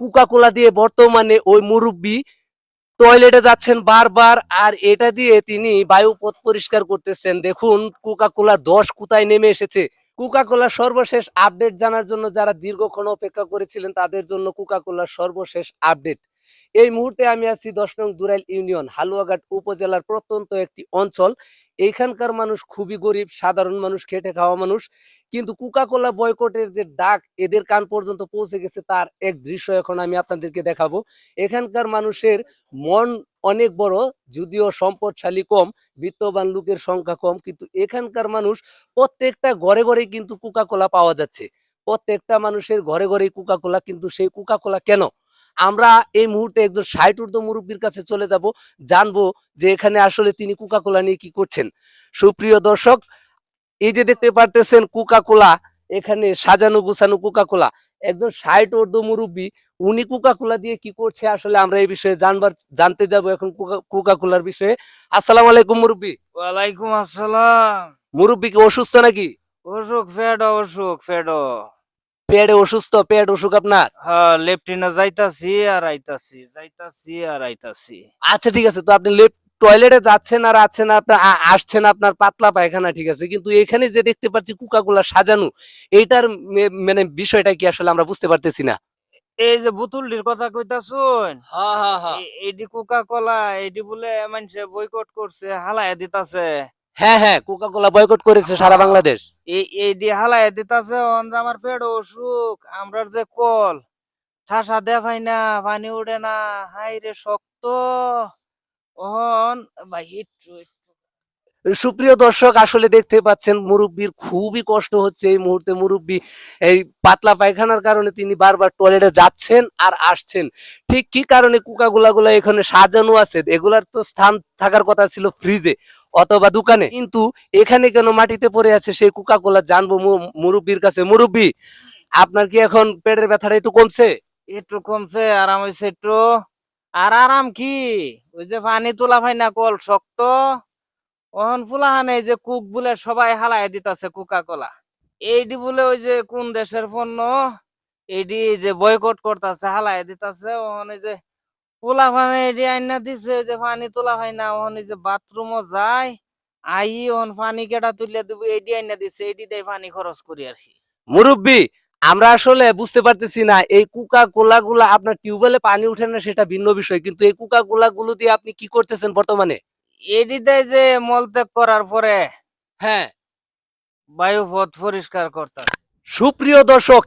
কুকা কোলা দিয়ে বর্তমানে ওই মুরব্বী টয়লেটে যাচ্ছেন বারবার, আর এটা দিয়ে তিনি বায়ু পথ পরিষ্কার করতেছেন। দেখুন কোকা কোলা দশ কোথায় নেমে এসেছে। কোকা কোলার সর্বশেষ আপডেট জানার জন্য যারা দীর্ঘক্ষণ অপেক্ষা করেছিলেন, তাদের জন্য কোকা কোলার সর্বশেষ আপডেট এই মুহূর্তে আমি আছি দশ নং দুরাইল ইউনিয়ন, হালুয়াঘাট উপজেলার প্রত্যন্ত একটি অঞ্চল। এইখানকার মানুষ খুবই গরিব, সাধারণ মানুষ, খেটে খাওয়া মানুষ। কিন্তু কোকা কোলা বয়কটের যে ডাক এদের কান পর্যন্ত পৌঁছে গেছে তার এক দৃশ্য এখন আমি আপনাদেরকে দেখাবো। এখানকার মানুষের মন অনেক বড়, যদিও সম্পদশালী কম, বিত্তবান লোকের সংখ্যা কম, কিন্তু এখানকার মানুষ প্রত্যেকটা ঘরে ঘরে কিন্তু কোকা কোলা পাওয়া যাচ্ছে। প্রত্যেকটা মানুষের ঘরে ঘরে কোকা কোলা কিন্তু সেই কোকা কোলা কেন? আমরা এই মুহূর্তে একজন ষাট ঊর্ধ্ব মুরব্বীর কাছে চলে যাব জানব যে এখানে আসলে তিনি কোকা কোলা নিয়ে কি করছেন। সুপ্রিয় দর্শক এই যে দেখতে পারতেছেন কোকা কোলা এখানে সাজানো গুছানো কোকা কোলা একজন ষাট ঊর্ধ্ব মুরব্বী উনি কোকা কোলা দিয়ে কি করছে আসলে আমরা এই বিষয়ে জানবার জানতে যাব এখন কোকা কোলার বিষয়ে। আসসালামু আলাইকুম মুরব্বী। ওয়ালাইকুম আসসালাম। মুরব্বী কি অসুস্থ নাকি? অসুখ ফেডো অসুখ ফেডো। পেটে অসুস্থ পেট অসুখ আপনার? হ্যাঁ লেফটিনে যাইতাছি আর আইতাছি যাইতাছি আর আইতাছি। আচ্ছা ঠিক আছে তো আপনি লেফট টয়লেটে যাচ্ছেন আর আছেন আপনার আসছেন আপনার পাতলা পায়খানা ঠিক আছে কিন্তু এখানে যে দেখতে পাচ্ছি কুকাগুলা সাজানো এইটার মানে বিষয়টা কি আসলে আমরা বুঝতে পারতেছি না? এই যে বুতুলটির কথা কইতাছুন? হ্যাঁ হ্যাঁ হ্যাঁ। এইডি কোকা কোলা এইডি বলে মানুষে বয়কট করছে হালায় দিতাছে। হ্যাঁ হ্যাঁ কোকা কোলা বয়কট করেছে সারা বাংলাদেশ। এই এই দিয়ে হালায় দিতাছে, অন আমার পেট অসুখ, আমরার যে কল, ঠাসা দেখাই না, পানি উঠে না হাই রে শক্ত। অহন, ভাই সুপ্রিয় দর্শক, আসলে দেখতে পাচ্ছেন মুরব্বীর খুবই কষ্ট হচ্ছে এই মুহূর্তে। মুরব্বী এই পাতলা পায়খানার কারণে তিনি বারবার টয়লেটে যাচ্ছেন আর আসছেন। ঠিক কি কারণে কুকাগুলা গুলা এখানে সাজানো আছে? এগুলার তো স্থান থাকার কথা ছিল ফ্রিজে অথবা দোকানে। কিন্তু এখানে কেন মাটিতে পড়ে আছে সেই কোলা জানব মুরব্বির কাছে। মুরব্বী, আপনার কি এখন পেটের ব্যথাটা একটু কমছে? একটু কমছে, আরাম হয়েছে একটু। আর আরাম কি? ওই যে পানি তোলা ভাই না কল, শক্ত। ওহন ফুলাহানে এই যে কুক বলে সবাই হালাই দিতাছে কোকা কোলা এইডি বলে ওই যে কোন দেশের পণ্য? এইডি যে বয়কট করতেছে হালাই দিতাছে। ওহন এই যে পোলা পানি এডি আইনা দিছে যে পানি তোলা হয় না। ওহন এই যে বাথরুমও যায়। আই ওহন পানি কেটা তুলে দিব, এইডি আইনা দিছে। এইডি দেয় পানি খরচ করি আর কি। মুরব্বী, আমরা আসলে বুঝতে পারতেছি না, এই কুকা কোলা গুলা আপনার টিউবওয়েলে পানি উঠে না, সেটা ভিন্ন বিষয়। কিন্তু এই কুকা কোলা গুলো দিয়ে আপনি কি করতেছেন বর্তমানে? এডি যে মলত্যাগ করার পরে হ্যাঁ। পরিষ্কার করতে সুপ্রিয় দর্শক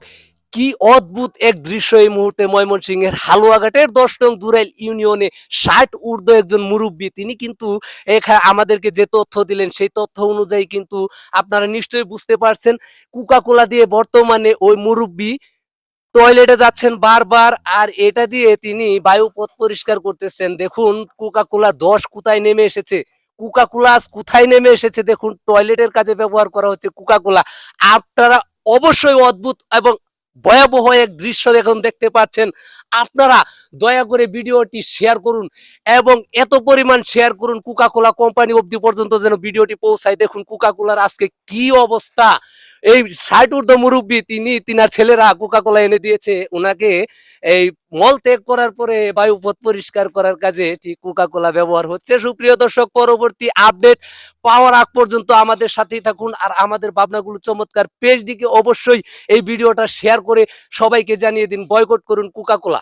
কি অদ্ভুত এক দৃশ্য এই মুহূর্তে ময়মনসিংহের হালুয়াঘাটের দশ নং দুরাইল ইউনিয়নে। ষাট ঊর্ধ্ব একজন মুরব্বী তিনি কিন্তু এখা আমাদেরকে যে তথ্য দিলেন সেই তথ্য অনুযায়ী কিন্তু আপনারা নিশ্চয়ই বুঝতে পারছেন। কোকা কোলা দিয়ে বর্তমানে ওই মুরব্বী টয়লেটে যাচ্ছেন বারবার, আর এটা দিয়ে তিনি বায়ু পথ পরিষ্কার করতেছেন। দেখুন কোকা কোলা দশ কোথায় নেমে এসেছে? কোকা কোলা আজ কোথায় নেমে এসেছে? দেখুন, টয়লেটের কাজে ব্যবহার করা হচ্ছে কোকা কোলা আপনারা অবশ্যই অদ্ভুত এবং ভয়াবহ এক দৃশ্য এখন দেখতে পাচ্ছেন। আপনারা দয়া করে ভিডিওটি শেয়ার করুন এবং এত পরিমাণ শেয়ার করুন কোকা কোলা কোম্পানি অবধি পর্যন্ত যেন ভিডিওটি পৌঁছায়। দেখুন কোকা কোলার আজকে কি অবস্থা? এই ষাট ঊর্ধ্ব মুরব্বী, তিনি, তিনার ছেলেরা কোকা কোলা এনে দিয়েছে ওনাকে এই মল ত্যাগ করার পরে বায়ুপথ পরিষ্কার করার কাজে ঠিক কোকা কোলা ব্যবহার হচ্ছে। সুপ্রিয় দর্শক, পরবর্তী আপডেট পাওয়ার আগ পর্যন্ত আমাদের সাথেই থাকুন আর আমাদের ভাবনাগুলো চমৎকার। পেজ পেজটিকে অবশ্যই এই ভিডিওটা শেয়ার করে সবাইকে জানিয়ে দিন। বয়কট করুন কোকা কোলা